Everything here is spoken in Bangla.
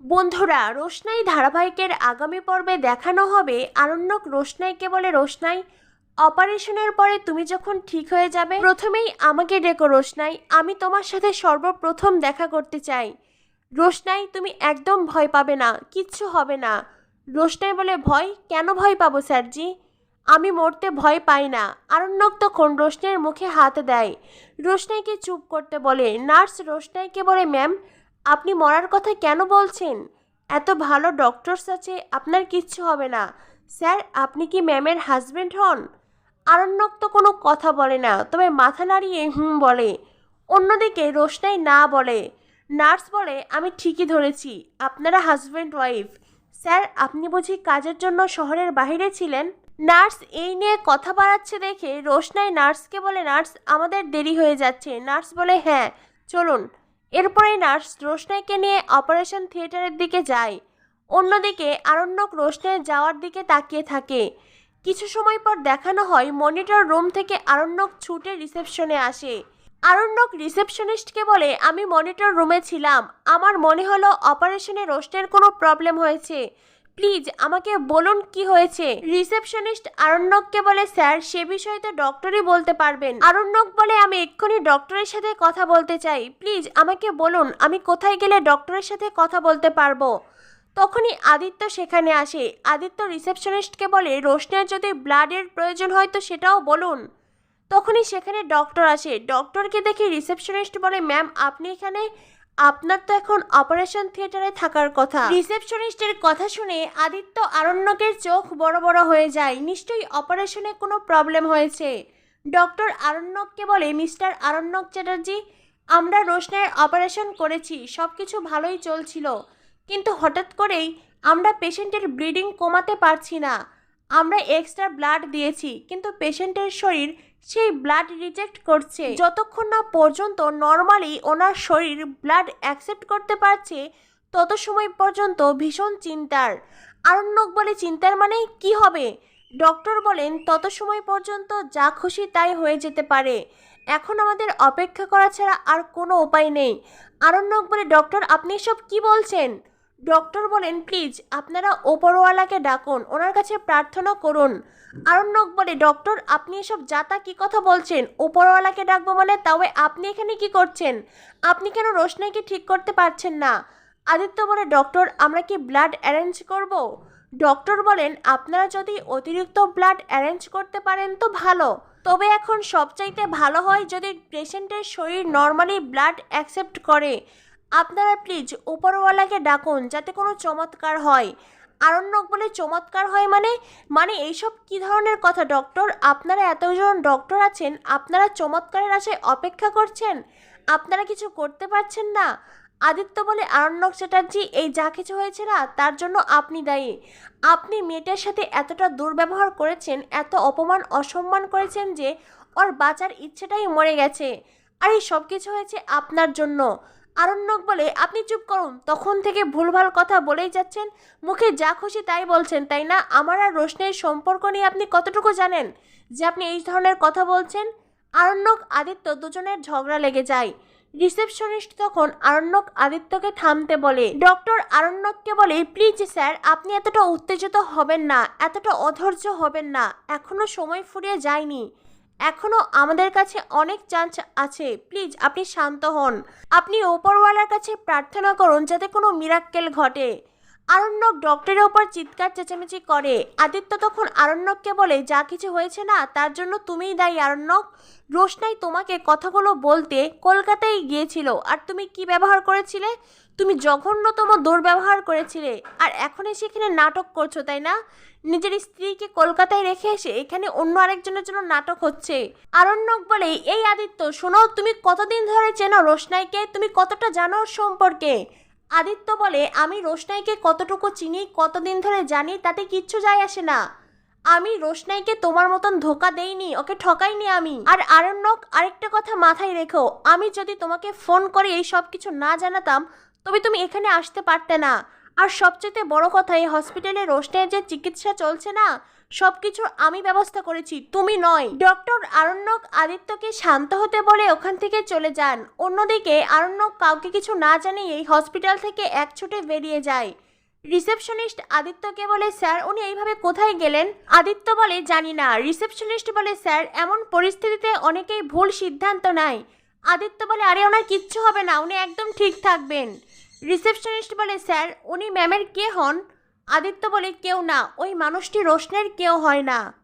বন্ধুরা, রোশনাই ধারাবাহিকের আগামী পর্বে দেখানো হবে আরণ্যক রোশনাইকে বলে, রোশনাই, অপারেশনের পরে তুমি যখন ঠিক হয়ে যাবে, প্রথমেই আমাকে ডেকো রোশনাই, আমি তোমার সাথে সর্বপ্রথম দেখা করতে চাই। রোশনাই, তুমি একদম ভয় পাবে না, কিচ্ছু হবে না। রোশনাই বলে, ভয়? কেন ভয় পাবো, স্যারজি? আমি মরতে ভয় পাই না। আরণ্যক তখন রোশনাইয়ের মুখে হাত দেয়। রোশনাইকে চুপ করতে বলে, নার্স রোশনাইকে বলে, ম্যাম আপনি মরার কথা কেন বলছেন? এত ভালো ডক্টরস আছে, আপনার কিচ্ছু হবে না। স্যার, আপনি কি ম্যামের হাজব্যান্ড হন? আরণ্যক তো কোনো কথা বলে না, তবে মাথা নাড়িয়ে হুম বলে। অন্যদিকে রোশনাই না বলে। নার্স বলে, আমি ঠিকই ধরেছি, আপনারা হাজব্যান্ড ওয়াইফ স্যার, আপনি বুঝি কাজের জন্য শহরের বাইরে ছিলেন? নার্স এই নিয়ে কথা বাড়াচ্ছে দেখে রোশনাই নার্সকে বলে, নার্স, আমাদের দেরি হয়ে যাচ্ছে। নার্স বলে হ্যাঁ চলুন। এরপরে নার্স রোশনাইকে নিয়ে অপারেশন থিয়েটারের দিকে যায়। অন্যদিকে আরণ্যক রোশনাইয়ের যাওয়ার দিকে তাকিয়ে থাকে। কিছু সময় পর দেখানো হয় মনিটর রুম থেকে আরণ্যক ছুটে রিসেপশনে আসে। আরণ্যক রিসেপশনিস্টকে বলে, আমি মনিটর রুমে ছিলাম। আমার মনে হলো অপারেশনে রোস্টের কোনো প্রবলেম হয়েছে। প্লিজ, আমাকে বলুন কি হয়েছে। রিসেপশনিস্ট আরণ্যককে বলে, স্যার, সে বিষয়ে তো ডক্টরই বলতে পারবেন। আরণ্যক বলে, আমি এক্ষুনি ডক্টরের সাথে কথা বলতে চাই। প্লিজ, আমাকে বলুন, আমি কোথায় গেলে ডক্টরের সাথে কথা বলতে পারব? তখনই আদিত্য সেখানে আসে। আদিত্য রিসেপশনিস্টকে বলে, রোশনের যদি ব্লাডের প্রয়োজন হয় তো সেটাও বলুন। তখনই সেখানে ডক্টর আসে। ডক্টরকে দেখে রিসেপশনিস্ট বলে, ম্যাম, আপনি এখানে আপনার তো এখন অপারেশন থিয়েটারে থাকার কথা। রিসেপশনিস্টের কথা শুনে আদিত্য আরণ্যকের চোখ বড় বড় হয়ে যায়। নিশ্চয়ই অপারেশনে কোনো প্রবলেম হয়েছে। ডক্টর আরণ্যককে বলে, মিস্টার আরণ্যক চ্যাটার্জি, আমরা রোশনের অপারেশন করেছি সব কিছু ভালোই চলছিল। কিন্তু হঠাৎ করেই আমরা পেশেন্টের ব্লিডিং কমাতে পারছি না। আমরা এক্সট্রা ব্লাড দিয়েছি, কিন্তু পেশেন্টের শরীর সেই ব্লাড রিজেক্ট করছে। যতক্ষণ না পর্যন্ত নর্মালি ওনার শরীর ব্লাড অ্যাকসেপ্ট করতে পারছে, তত সময় পর্যন্ত ভীষণ চিন্তার। আরণ্যক বলে চিন্তার মানে কি হবে? ডক্টর বলেন, তত সময় পর্যন্ত যা খুশি তাই হয়ে যেতে পারে। এখন আমাদের অপেক্ষা করা ছাড়া আর কোনো উপায় নেই। আরণ্যক বলে ডক্টর আপনি সব কি বলছেন? ডক্টর বলেন, প্লিজ, আপনারা ওপরওয়ালাকে ডাকুন, ওনার কাছে প্রার্থনা করুন। আরণ্যক বলে, ডক্টর, আপনি এসব যাতা কি কথা বলছেন? ওপরওয়ালাকে ডাকবো মানে? তাও আপনি এখানে কি করছেন? আপনি কেন রোশনাইকে ঠিক করতে পারছেন না? আদিত্য বলে, ডক্টর, আমরা কি ব্লাড অ্যারেঞ্জ করব? ডক্টর বলেন, আপনারা যদি অতিরিক্ত ব্লাড অ্যারেঞ্জ করতে পারেন তো ভালো। তবে এখন সবচাইতে ভালো হয় যদি পেশেন্টের শরীর নর্মালি ব্লাড অ্যাকসেপ্ট করে। আপনারা প্লিজ উপরওয়ালাকে ডাকুন যাতে কোনো চমৎকার হয়। আরণ্যক বলে চমৎকার হয় মানে? মানে এইসব কি ধরনের কথা ডক্টর আপনারা এতজন ডক্টর আছেন, আপনারা চমৎকারের আশায় অপেক্ষা করছেন? আপনারা কিছু করতে পারছেন না? আদিত্য বলে, আরণ্যক চ্যাটার্জি, এই যা কিছু হয়েছে না, তার জন্য আপনি দায়ী। আপনি মেয়েটার সাথে এতটা দুর্ব্যবহার করেছেন, এত অপমান, অসম্মান করেছেন যে, ওর বাঁচার ইচ্ছেটাই মরে গেছে। আর এই সব কিছু হয়েছে আপনার জন্য। আরণ্যক বলে, আপনি চুপ করুন, তখন থেকে ভুলভাল কথা বলেই যাচ্ছেন। মুখে যা খুশি তাই বলছেন, তাই না? আমার আর রোশনের সম্পর্ক নিয়ে আপনি কতটুকু জানেন যে আপনি এই ধরনের কথা বলছেন? আরণ্যক, আদিত্য দুজনের ঝগড়া লেগে যায়। রিসেপশনিস্ট তখন আরণ্যক আদিত্যকে থামতে বলে, ডক্টর আরণ্যককে বলে, প্লিজ স্যার, আপনি এতটা উত্তেজিত হবেন না, এতটা অধৈর্য হবেন না, এখনও সময় ফুরিয়ে যায়নি। এখনও আমাদের কাছে অনেক চান্স আছে। প্লিজ, আপনি শান্ত হন। আপনি ওপরওয়ালার কাছে প্রার্থনা করুন যাতে কোনো মিরাক্কেল ঘটে। আরণ্যক ডক্টরের ওপর চিৎকার, চেঁচামেচি করে। আদিত্য তখন আরণ্যককে বলে, যা কিছু হয়েছে না, তার জন্য তুমিই দায়ী আরণ্যক। রোশনাই তোমাকে কথাগুলো বলতে কলকাতায় গিয়েছিল। আর তুমি কি ব্যবহার করেছিলে? তুমি জঘন্যতম দুর্ব্যবহার করেছিলে। আর এখন এসে এখানে নাটক করছ, তাই না? নিজের স্ত্রীকে কলকাতায় রেখে এসে এখানে অন্য আরেকজনের জন্য নাটক হচ্ছে। আরণ্যক বলে, এই আদিত্য, শোনো, তুমি কতদিন ধরে চেনো রোশনাইকে? তুমি কতটা জানো সম্পর্কে? আদিত্য বলে, আমি রোশনাইকে কতটুকু চিনি, কতদিন ধরে জানি, তাতে কিচ্ছু যায় আসে না। আমি রোশনাইকে তোমার মতন ধোকা দেইনি, ওকে ঠকাইনি আমি। আর আরণ্যক, আরেকটা কথা মাথায় রেখো, আমি যদি তোমাকে ফোন করে এই সব কিছু না জানাতাম, তবে তুমি এখানে আসতে পারতে না। আর সবচেয়ে বড় কথা, এই হসপিটালে রোশনাইয়ের যে চিকিৎসা চলছে না সব কিছু আমি ব্যবস্থা করেছি, তুমি নয়। ডক্টর আরণ্যক আদিত্যকে শান্ত হতে বলে ওখান থেকে চলে যান। অন্যদিকে, আরণ্যক কাউকে কিছু না জানিয়ে এই হসপিটাল থেকে এক ছুটে বেরিয়ে যায়। রিসেপশনিস্ট আদিত্যকে বলে, স্যার, উনি এইভাবে কোথায় গেলেন? আদিত্য বলে, জানি না। রিসেপশনিস্ট বলে, স্যার, এমন পরিস্থিতিতে অনেকেই ভুল সিদ্ধান্ত নেয়। আদিত্য বলে, আরে, ওনার কিচ্ছু হবে না, উনি একদম ঠিক থাকবেন। রিসেপশনিস্ট বলে, স্যার, উনি ম্যামের কে হন? আদিত্য বলে, কেউ না। ওই মানুষটি রোশনের কেউ হয় না।